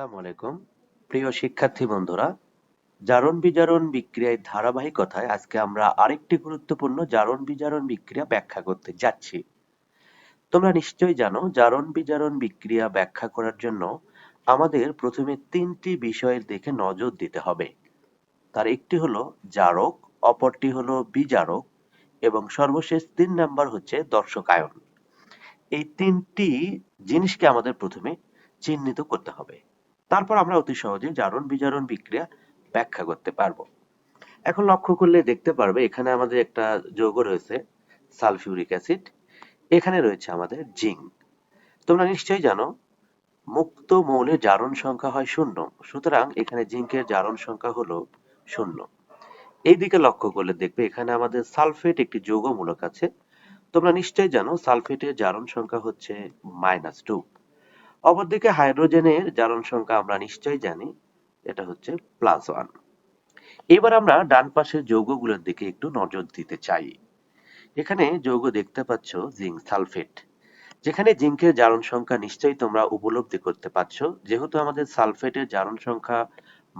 আসসালামু আলাইকুম। প্রিয় শিক্ষার্থী বন্ধুরা, জারণ বিজারণ বিক্রিয়ায় ধারাবাহিকতায় আজকে আমরা আরেকটি গুরুত্বপূর্ণ জারণ বিজারণ বিক্রিয়া ব্যাখ্যা করতে যাচ্ছি। তোমরা নিশ্চয়ই জানো, জারণ বিজারণ বিক্রিয়া ব্যাখ্যা করার জন্য আমাদের প্রথমে তিনটি বিষয়ের দিকে নজর দিতে হবে। তার একটি হলো জারক, অপরটি হলো বিজারক, এবং সর্বশেষ তিন নাম্বার হচ্ছে দর্শকায়ন। এই তিনটি জিনিসকে আমাদের প্রথমে চিহ্নিত করতে হবে। তারপর আমরা অতি সহজে জারণ বিজারণ বিক্রিয়া ব্যাখ্যা করতে পারব। এখন লক্ষ্য করলে দেখতে পারবে এখানে আমাদের একটা যৌগ রয়েছে, সালফিউরিক অ্যাসিড। এখানে রয়েছে আমাদের জিঙ্ক। তোমরা নিশ্চয়ই জানো, মুক্ত মৌলের জারণ সংখ্যা হয় শূন্য। সুতরাং এখানে জিঙ্কের জারণ সংখ্যা হলো শূন্য। এই দিকে লক্ষ্য করলে দেখবে এখানে আমাদের সালফেট একটি যৌগমূলক আছে। তোমরা নিশ্চয়ই জানো, সালফেটের জারণ সংখ্যা হচ্ছে মাইনাস টু। অপরদিকে হাইড্রোজেনের জারণ সংখ্যা আমরা নিশ্চয়ই জানি, এটা হচ্ছে প্লাস ওয়ান এবার আমরা ডান পাশের যৌগগুলোর দিকে একটু নজর দিতে চাই। এখানে যৌগ দেখতে পাচ্ছ জিঙ্ক সালফেট, যেখানে জিঙ্কের জারণ সংখ্যা নিশ্চয়ই তোমরা উপলব্ধি করতে পারছ, যেহেতু আমাদের সালফেটের জারণ সংখ্যা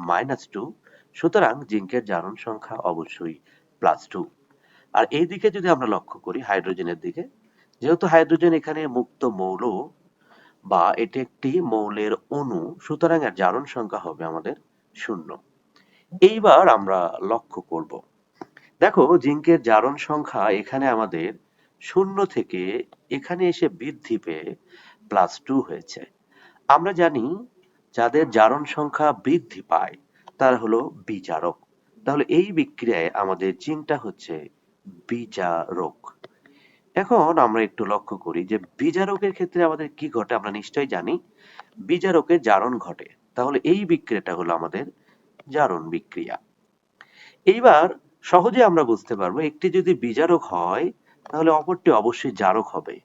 মাইনাস টু সুতরাং জিঙ্কের জারণ সংখ্যা অবশ্যই প্লাস টু আর এই দিকে যদি আমরা লক্ষ্য করি হাইড্রোজেনের দিকে, যেহেতু হাইড্রোজেন এখানে মুক্ত মৌল বা এটি একটি মৌলের অণু, সুতরাং এর জারণ সংখ্যা হবে আমাদের শূন্য। এইবার আমরা লক্ষ্য করব। দেখো, জিঙ্কের জারণ সংখ্যা এখানে আমাদের শূন্য থেকে এখানে এসে বৃদ্ধি পেয়ে প্লাস টু হয়েছে। আমরা জানি যাদের জারণ সংখ্যা বৃদ্ধি পায়, তার হলো বিচারক। তাহলে এই বিক্রিয়ায় আমাদের জিনটা হচ্ছে বিজারক এখন আমরা একটু লক্ষ্য করি যে বিজারকের ক্ষেত্রে আমাদের কি ঘটে আমরা নিশ্চয়ই জানি। বিজারকের জারণ ঘটে। তাহলে এই বিক্রিয়াটা হলো আমাদের জারণ বিক্রিয়া। এইবার সহজে আমরা বুঝতে পারব, একটি যদি বিজারক হয়, তাহলে অপরটি অবশ্যই জারক হবে।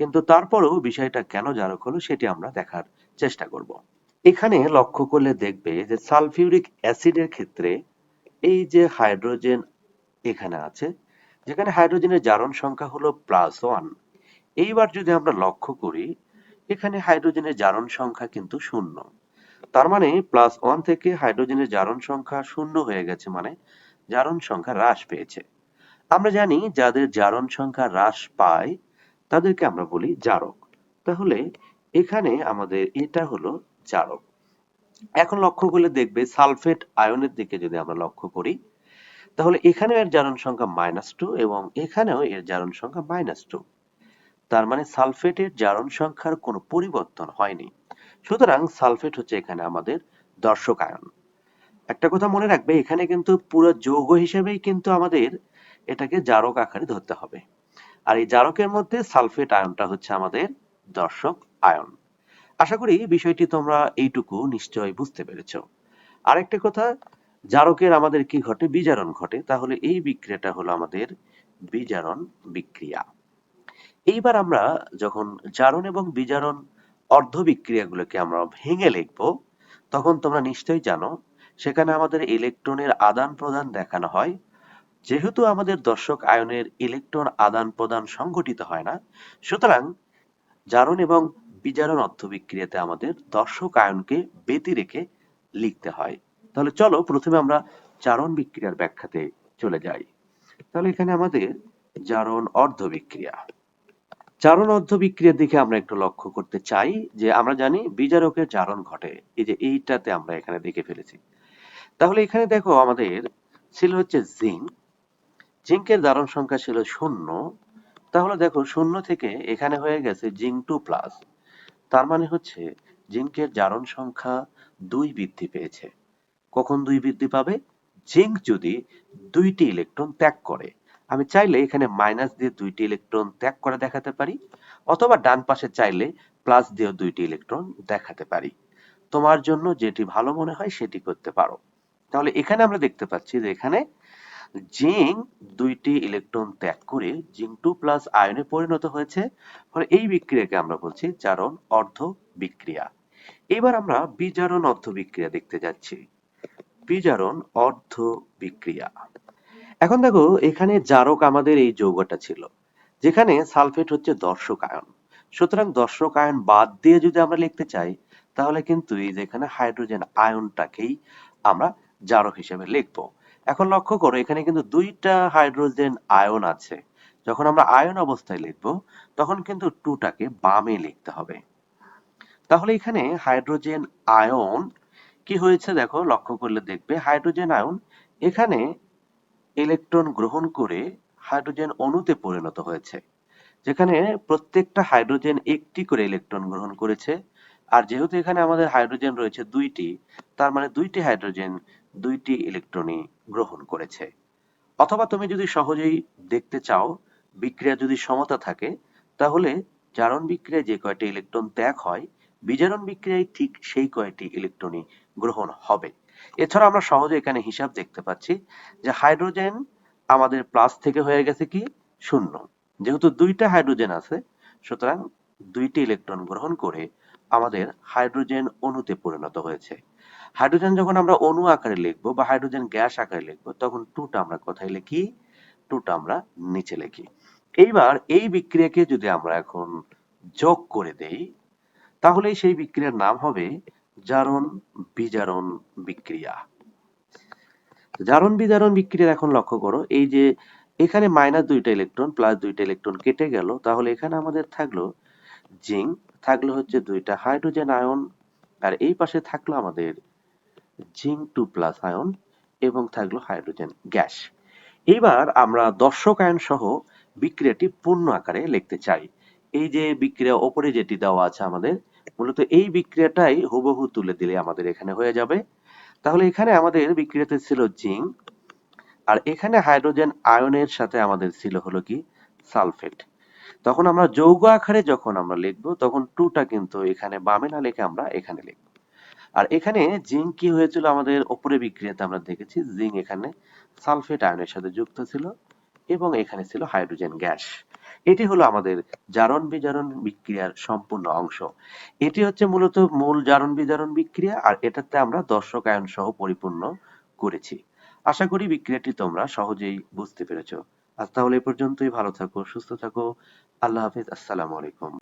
কিন্তু তারপরেও বিষয়টা কেন জারক হলো সেটি আমরা দেখার চেষ্টা করব। এখানে লক্ষ্য করলে দেখবে যে সালফিউরিক অ্যাসিডের ক্ষেত্রে এই যে হাইড্রোজেন এখানে আছে যেখানে হাইড্রোজেনের জারণ সংখ্যা হলো প্লাস ওয়ান এইবার যদি আমরা লক্ষ্য করি, এখানে হাইড্রোজেনের জারণ সংখ্যা কিন্তু শূন্য। তার মানে প্লাস ওয়ান থেকে হাইড্রোজেনের জারণ সংখ্যা শূন্য হয়ে গেছে মানে জারণ সংখ্যা হ্রাস পেয়েছে। আমরা জানি যাদের জারণ সংখ্যা হ্রাস পায়, তাদেরকে আমরা বলি জারক। তাহলে এখানে আমাদের এটা হলো জারক। এখন লক্ষ্য করলে দেখবে সালফেট আয়নের দিকে যদি আমরা লক্ষ্য করি তাহলে এখানেও এর জারণ সংখ্যা মাইনাস টু এবং এখানেও এর জারণ সংখ্যা মাইনাস টু তার মানে সালফেটের জারণ সংখ্যার কোনো পরিবর্তন হয়নি। সুতরাং সালফেট হচ্ছে এখানে আমাদের দর্শক আয়ন। একটা কথা মনে রাখবে, এখানে কিন্তু পুরো যৌগ হিসেবেই কিন্তু আমাদের এটাকে জারক আকারে ধরতে হবে। আর এই জারকের মধ্যে সালফেট আয়নটা হচ্ছে আমাদের দর্শক আয়ন। আশা করি বিষয়টি তোমরা এইটুকু নিশ্চয় বুঝতে পেরেছ। আরেকটা কথা জারকের আমাদের কি ঘটে? বিজারণ ঘটে। তাহলে এই বিক্রিয়াটা হলো আমাদের বিজারণ বিক্রিয়া। এইবার আমরা যখন জারণ এবং বিজারণ অর্ধ বিক্রিয়াগুলোকে আমরা ভেঙে লিখব, তখন তোমরা নিশ্চয়ই জানো, সেখানে আমাদের ইলেকট্রনের আদান প্রদান দেখানো হয়। যেহেতু আমাদের দর্শক আয়নের ইলেকট্রন আদান প্রদান সংঘটিত হয় না, সুতরাং জারণ এবং বিজারণ অর্থ বিক্রিয়াতে আমাদের দর্শক আয়নকে ব্যতি রেখে লিখতে হয়। তাহলে চলো প্রথমে আমরা জারণ বিক্রিয়ার ব্যাখ্যাতে চলে যাই। তাহলে এখানে আমাদের জারণ অর্ধ বিক্রিয়া। জারণ অর্ধ বিক্রিয়ার দিকে আমরা একটু লক্ষ্য করতে চাই যে আমরা জানি বিজারকের জারণ ঘটে। এই যে এইটাতে আমরা এখানে দেখে ফেলেছি। তাহলে এখানে দেখো আমাদের ছিল হচ্ছে জিঙ্ক। জিঙ্কের জারণ সংখ্যা ছিল শূন্য। তাহলে দেখো শূন্য থেকে এখানে হয়ে গেছে জিঙ্ক টু প্লাস। তার মানে হচ্ছে জিঙ্কের জারণ সংখ্যা দুই বৃদ্ধি পেয়েছে। কখন দুই বৃদ্ধি পাবে? জিঙ্ক যদি দুইটি ইলেকট্রন ত্যাগ করে, আমি চাইলে এখানে মাইনাস দিয়ে দুইটি ইলেকট্রন ত্যাগ করে দেখাতে পারি, অথবা ডান পাশে চাইলে প্লাস দিয়ে দুইটি ইলেকট্রন দেখাতে পারি। তোমার জন্য যেটি ভালো মনে হয় সেটি করতে পারো। তাহলে এখানে আমরা দেখতে পাচ্ছি যে এখানে জিঙ্ক দুইটি ইলেকট্রন ত্যাগ করে জিঙ্ক টু প্লাস আয়নে পরিণত হয়েছে। ফলে এই বিক্রিয়াকে আমরা বলছি জারণ অর্ধ বিক্রিয়া। এবার আমরা বিজারণ অর্ধ বিক্রিয়া দেখতে যাচ্ছি। বিজারণ, অর্ধ বিক্রিয়া। এখন দেখো, এখানে জারক আমাদের এই যৌগটা ছিল, যেখানে সালফেট হচ্ছে দর্শক আয়ন সুতরাং দর্শক আয়ন বাদ দিয়ে যদি আমরা লিখতে চাই, তাহলে কিন্তু এই যে এখানে হাইড্রোজেন আয়নটাকেই আমরা জারক হিসেবে লিখব। এখন লক্ষ্য করো, এখানে কিন্তু দুইটা হাইড্রোজেন আয়ন আছে। যখন আমরা আয়ন অবস্থায় লিখব, তখন কিন্তু টুটাকে বামে লিখতে হবে। তাহলে এখানে হাইড্রোজেন আয়ন কি হয়েছে দেখো, লক্ষ্য করলে দেখবে হাইড্রোজেন আয়ন এখানে ইলেকট্রন গ্রহণ করে হাইড্রোজেন অণুতে পরিণত হয়েছে, যেখানে প্রত্যেকটা হাইড্রোজেন একটি করে ইলেকট্রন গ্রহণ করেছে। আর যেহেতু এখানে আমাদের হাইড্রোজেন রয়েছে দুইটি, তার মানে দুইটি হাইড্রোজেন দুইটি ইলেকট্রনই গ্রহণ করেছে। অথবা তুমি যদি সহজেই দেখতে চাও বিক্রিয়া যদি সমতা থাকে, তাহলে জারণ বিক্রিয়ায় যে কয়টি ইলেকট্রন ত্যাগ হয়, বিজারণ বিক্রিয়ায় ঠিক সেই কয়টি ইলেকট্রনই গ্রহণ হবে। এছাড়া আমরা সহজে এখানে হিসাব দেখতে পাচ্ছি যে হাইড্রোজেন আমাদের প্লাস থেকে হয়ে গেছে কি? শূন্য। যেহেতু দুইটা হাইড্রোজেন আছে, সুতরাং দুইটি ইলেকট্রন গ্রহণ করে আমাদের হাইড্রোজেন অণুতে পরিণত হয়েছে। হাইড্রোজেন যখন আমরা অণু আকারে লিখব বা হাইড্রোজেন গ্যাস আকারে লিখব, তখন টুটা আমরা কোথায় লিখি? টুটা আমরা নিচে লিখি। এইবার এই বিক্রিয়াকে যদি আমরা এখন যোগ করে দেই, তাহলে সেই বিক্রিয়ার নাম হবে জারণ বিজারণ বিক্রিয়া। জারণ বিজারণ বিক্রিয়ার এখন লক্ষ্য করো, এই যে এখানে মাইনাস দুইটা ইলেকট্রন প্লাস দুইটা ইলেকট্রন কেটে গেল, তাহলে এখানে আমাদের থাকল জিঙ্ক থাকল হচ্ছে দুইটা হাইড্রোজেন আয়ন আর এই পাশে থাকল আমাদের জিঙ্ক টু প্লাস আয়ন এবং থাকল হাইড্রোজেন গ্যাস এবার আমরা দর্শক আয়ন সহ বিক্রিয়াটি পূর্ণ আকারে লিখতে চাই। এই যে বিক্রিয়া, ওপরে যেটি দেওয়া আছে আমাদের মূলত এই বিক্রিয়াটাই হুবহু তুলে দিলে আমাদের এখানে হয়ে যাবে। তাহলে এখানে আমাদের বিক্রিয়াতে ছিল জিঙ্ক, আর এখানে হাইড্রোজেন আয়নের সাথে আমাদের ছিল হলো কি? সালফেট। তখন আমরা যৌগ আকারে যখন আমরা লিখব, তখন টুটা কিন্তু এখানে বামে না লিখে আমরা এখানে লিখব। আর এখানে জিঙ্ক কি হয়েছিল আমাদের ওপরে বিক্রিয়াতে আমরা দেখেছি, জিঙ্ক এখানে সালফেট আয়নের সাথে যুক্ত ছিল এবং এখানে ছিল হাইড্রোজেন গ্যাস। এটি হলো আমাদের জারণ বিজারণ বিক্রিয়ার সম্পূর্ণ অংশ। এটি হচ্ছে মূলত মূল জারণ বিজারণ বিক্রিয়া, আর এটাতে আমরা দর্শক আয়ন সহ পরিপূর্ণ করেছি। আশা করি বিক্রিয়াটি তোমরা সহজেই বুঝতে পেরেছ। আজ তাহলে এ পর্যন্তই, ভালো থাকো, সুস্থ থাকো। আল্লাহ হাফিজ, আসসালামু আলাইকুম।